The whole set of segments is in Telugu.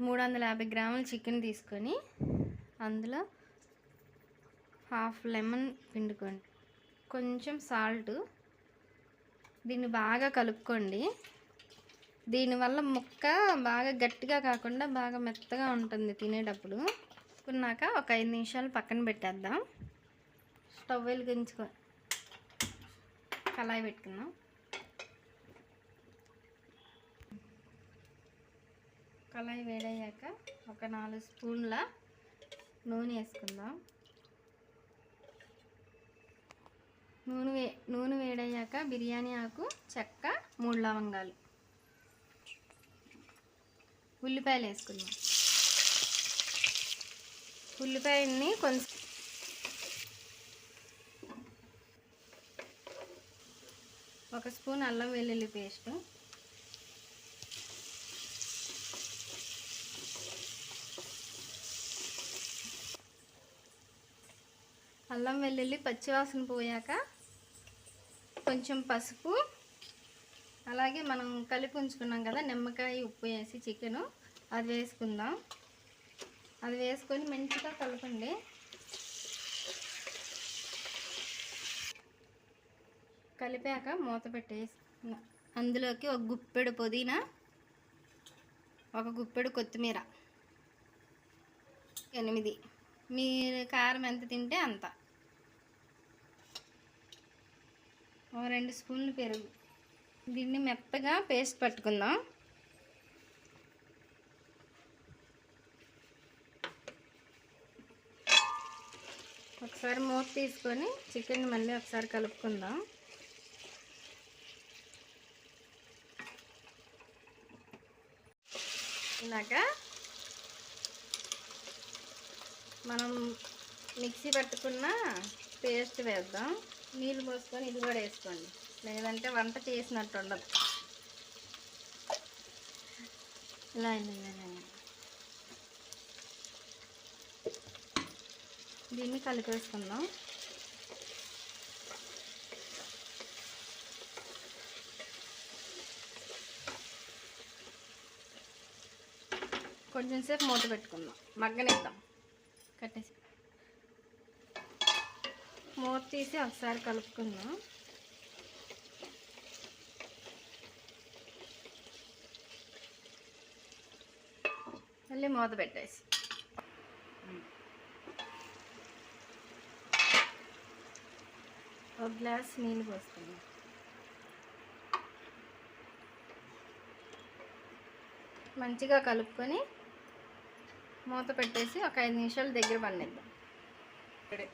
మూడు వందల యాభై గ్రాముల చికెన్ తీసుకొని అందులో హాఫ్ లెమన్ పిండుకోండి. కొంచెం సాల్ట్. దీన్ని బాగా కలుపుకోండి. దీనివల్ల ముక్క బాగా గట్టిగా కాకుండా బాగా మెత్తగా ఉంటుంది తినేటప్పుడు. కున్నాక ఒక ఐదు నిమిషాలు పక్కన పెట్టేద్దాం. స్టవ్ వెలిగించుకో కళాయి పెట్టుకుందాం. కళాయి వేడయ్యాక ఒక నాలుగు స్పూన్ల నూనె వేసుకుందాం. నూనె వే నూనె వేడయ్యాక బిర్యానీ ఆకు చెక్క మూడు లవంగాలు. ఉల్లిపాయలు వేసుకుందాం. ఉల్లిపాయల్ని కొంచెం ఒక స్పూన్ అల్లం వెల్లుల్లి పేస్టు. అల్లం వెల్లుల్లి పచ్చివాసన పోయాక కొంచెం పసుపు అలాగే మనం కలిపి ఉంచుకున్నాం కదా నిమ్మకాయ ఉప్పు వేసి చికెను అది వేసుకుందాం. అది వేసుకొని మంచిగా కలపండి. కలిపాక మూత పెట్టేసి అందులోకి ఒక గుప్పెడు పుదీనా ఒక గుప్పెడు కొత్తిమీర. ఎనిమిది. మీరు కారం ఎంత తింటే అంత. రెండు స్పూన్లు పెరుగు. దీన్ని మెత్తగా పేస్ట్ పట్టుకుందాం. ఒకసారి మూత తీసుకొని చికెన్ మళ్ళీ ఒకసారి కలుపుకుందాం. ఇలాగా మనం మిక్సీ పట్టుకున్న పేస్ట్ వేద్దాం. నీళ్ళు పోసుకొని ఇది కూడా వేసుకోండి. లేదంటే వంట చేసినట్టు ఉండదు. ఇలా దీన్ని కలిపేసుకుందాం. కొంచెం సేపు మూత పెట్టుకుందాం. మగ్గనిద్దాం. కట్టేసి మూత తీసి ఒకసారి కలుపుకుందాం. మళ్ళీ మూత పెట్టేసి. ఒక గ్లాస్ నీళ్ళు పోసుకుందాం. మంచిగా కలుపుకొని మూత పెట్టేసి ఒక ఐదు నిమిషాలు దగ్గర పండిద్దాం. ఇక్కడే.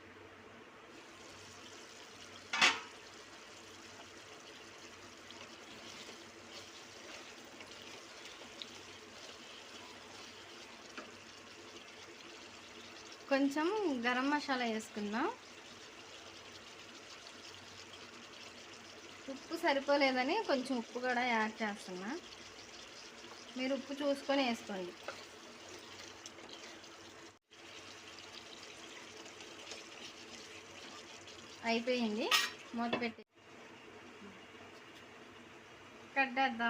కొంచెం గరం మసాలా వేసుకుందాం. ఉప్పు సరిపోలేదని కొంచెం ఉప్పు కూడా యాడ్ చేస్తున్నా. మీరు ఉప్పు చూసుకొని వేసుకోండి. అయిపోయింది. మూత పెట్టి కట్టేద్దాం